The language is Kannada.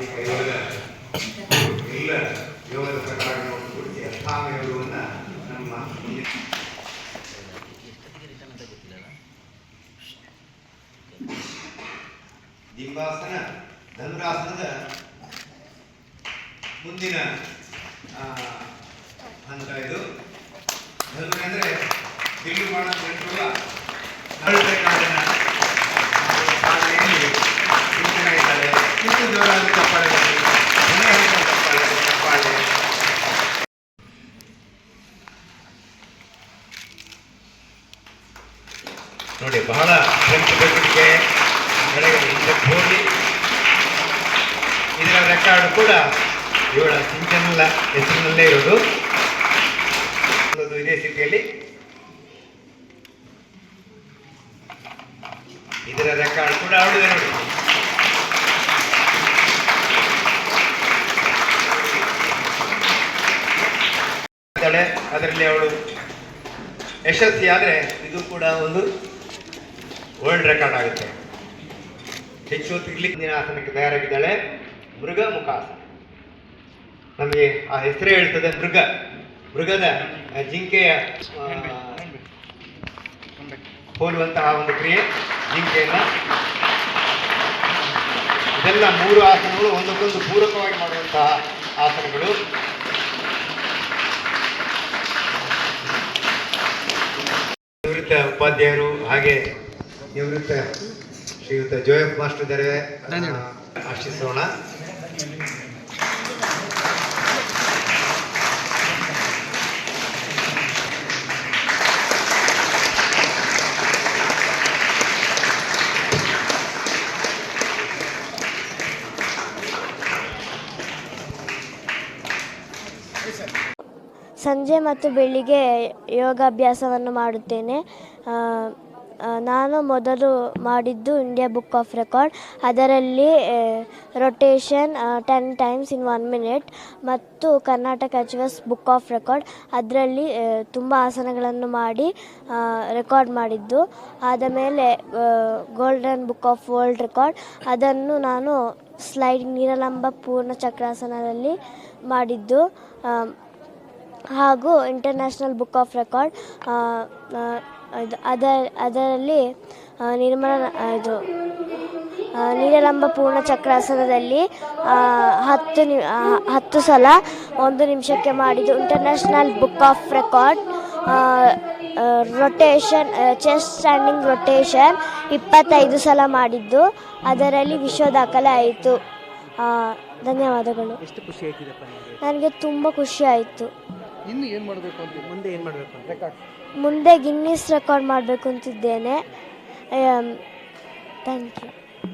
ಆಧುನಿಕ ಯೋಗದ ಎಲ್ಲ ಯೋಗದ ಪ್ರಕಾರ ನೋಡಿಕೊಂಡು ಅಷ್ಟಾಂಗ ಯೋಗವನ್ನು ನಮ್ಮ ದಿಂಬಾಸನ, ಧನುರಾಸನದ ಮುಂದಿನ ಹಂತ ಇದು. ಅಂದ್ರೆ ಅಂದರೆ ಬಿಲ್ಲು ಮಾಡಲು ನೋಡಿ ಬಹಳ ಶ್ರಮ ಚಟುವಟಿಕೆ ಬೆಳಗ್ಗೆ ಹೋಗಿ ಇದರ ರೆಕಾರ್ಡ್ ಕೂಡ ಇವಳ ಸಿಂಚನಲ್ಲ ಹೆಸರಿನಲ್ಲೇ ಇರೋದು ಇದೇ ಸ್ಥಿತಿಯಲ್ಲಿ ಇದರ ರೆಕಾರ್ಡ್ ಕೂಡ ಅವಳಿದೆ ನೋಡಿ ಅದರಲ್ಲಿ ಅವಳು ಯಶಸ್ವಿ ಆದರೆ ಇದು ಕೂಡ ಒಂದು ವರ್ಲ್ಡ್ ರೆಕಾರ್ಡ್ ಆಗುತ್ತೆ. ಹೆಚ್ಚು ತಿರ್ಲಿ ದಿನ ಆಸನಕ್ಕೆ ತಯಾರಾಗಿದ್ದಾಳೆ ಮೃಗ ಮುಖಾಸನ. ನಮಗೆ ಆ ಹೆಸರೇ ಹೇಳ್ತದೆ ಮೃಗ. ಮೃಗದ ಜಿಂಕೆಯ ಹೋಲುವಂತಹ ಒಂದು ಕ್ರಿಯೆ. ಜಿಂಕೆಯನ್ನ ಇದೆಲ್ಲ ಮೂರು ಆಸನಗಳು ಒಂದಕ್ಕೊಂದು ಪೂರಕವಾಗಿ ಮಾಡುವಂತಹ ಆಸನಗಳು. ನಿವೃತ್ತ ಉಪಾಧ್ಯಾಯರು ಹಾಗೆ ನಿವೃತ್ತ ಶ್ರೀಯುತ ಜೋಯಫ್ ಮಾಸ್ಟರ್ ಇದ್ದಾರೆ. ಆಶಿಸೋಣ ಸಂಜೆ ಮತ್ತು ಬೆಳಿಗ್ಗೆ ಯೋಗಾಭ್ಯಾಸವನ್ನು ಮಾಡುತ್ತೇನೆ. ನಾನು ಮೊದಲು ಮಾಡಿದ್ದು ಇಂಡಿಯಾ ಬುಕ್ ಆಫ್ ರೆಕಾರ್ಡ್ ಅದರಲ್ಲಿ rotation ten times in one minute ಮತ್ತು Karnataka achievers book of record ಅದರಲ್ಲಿ ತುಂಬ ಆಸನಗಳನ್ನು ಮಾಡಿ ರೆಕಾರ್ಡ್ ಮಾಡಿದ್ದು. ಆದ ಮೇಲೆ golden book of world record ಅದನ್ನು ನಾನು ಸ್ಲೈಡ್ ನೀರಲಂಬ ಪೂರ್ಣ ಚಕ್ರಾಸನದಲ್ಲಿ ಮಾಡಿದ್ದು. ಹಾಗೂ ಇಂಟರ್ನ್ಯಾಷನಲ್ ಬುಕ್ ಆಫ್ ರೆಕಾರ್ಡ್ ಇದು ಅದರ ಅದರಲ್ಲಿ ನಿರ್ಮಲ ಇದು ನೀಲಂಬ ನೀಲಲಂಬ ಪೂರ್ಣ ಚಕ್ರಾಸನದಲ್ಲಿ ಹತ್ತು ನಿ ಹತ್ತು ಸಲ ಒಂದು ನಿಮಿಷಕ್ಕೆ ಮಾಡಿದ್ದು international book of record rotation chest standing rotation ಇಪ್ಪತ್ತೈದು ಸಲ ಮಾಡಿದ್ದು. ಅದರಲ್ಲಿ ವಿಶ್ವ ದಾಖಲೆ ಆಯಿತು. ಧನ್ಯವಾದಗಳು. ನನಗೆ ತುಂಬ ಖುಷಿ ಆಯಿತು. ಇನ್ನು ಏನು ಮಾಡಬೇಕು ಅಂತ? ಮುಂದೆ ಏನು ಮಾಡಬೇಕು ಅಂತ? ರೆಕಾರ್ಡ್ ಮುಂದೆ ಗಿನ್ನಿಸ್ ರೆಕಾರ್ಡ್ ಮಾಡಬೇಕು ಅಂತಿದ್ದೇನೆ. Thank you